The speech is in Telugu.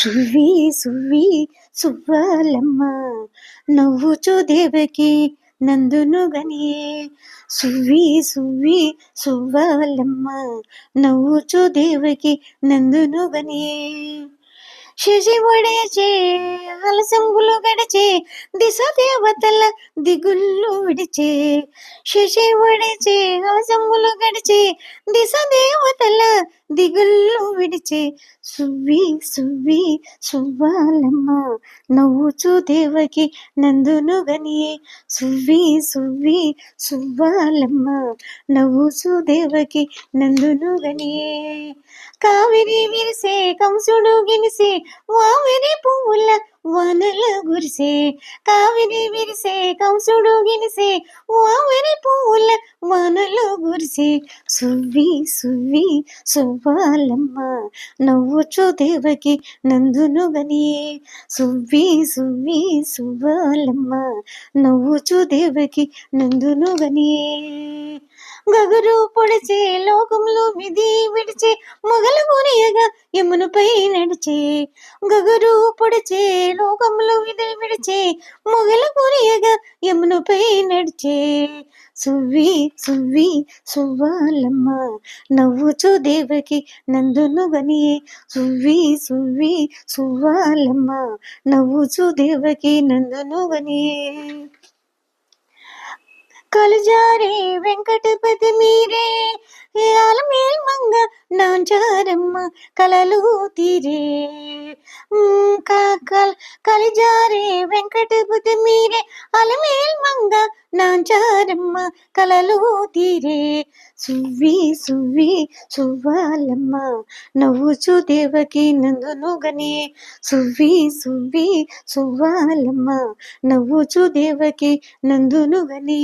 సువ్వి సువ్వి సువ్వాలమ్మ నవ్వుచు దేవకి నందును గని. సువ్వి సువ్వి సువ్వాలమ్మ నవ్వుచు దేవకి నందును గని. శశి ఒడేచే అలసంగులు గడిచే దిశ దేవతల దిగుళ్ళు విడిచే. శశి ఒడేచే అలసంగులు గడిచే దిశ దేవతల దిగుళ్ళు విడిచే. సువ్వి సువ్వి సువ్వాలమ్మ నవ్వుచు దేవకి నందును గనియే. సువ్వి సువ్వి సువ్వాలమ్మ నవ్వుచు దేవకి నందును గనియే. కావిరి విరిసే కంసుడు గినిసే వావిరి పువ్వుల వనల గురిసే కావిని విరిసే కంసుడు గిలిసే వావిరి పూల వనలు గురిసే. సువ్వి సువ్వి సువ్వాలమ్మ నవ్వుచు దేవకి నందును గని సువ్వి సువ్వి సువ్వాలమ్మ నవ్వుచు దేవకి నందును గని గగురు పొడిచే లోకంలో విధి విడిచే మొగలు యమునుపై నడిచే గగురు పొడిచే లోకంలో విధి విడిచే మొగలు కొనియగా యమునుపై నడిచే. సువ్వి సువ్వి సువ్వాలమ్మ నవ్వుచు దేవకి నందును గనియే. సువ్వి సువ్వి సువ్వాలమ్మ నవ్వుచు దేవకి నందును గనియే. కలుజారే వెంకటపతి మీరే నాంచారమ్మ కలలు తీరే. ఉమ్, క- కల్- కలిజారే వెంకటపతి మీరే. అలమేల్ మంగ నాంచారమ్మ కలలు తీరే. సువ్వి సువ్వి సువ్వాలమ్మ నవ్వుచు దేవకి నందునుగనే సువ్వి సువ్వి సువ్వాలమ్మ నవ్వుచు దేవకి నందునుగనే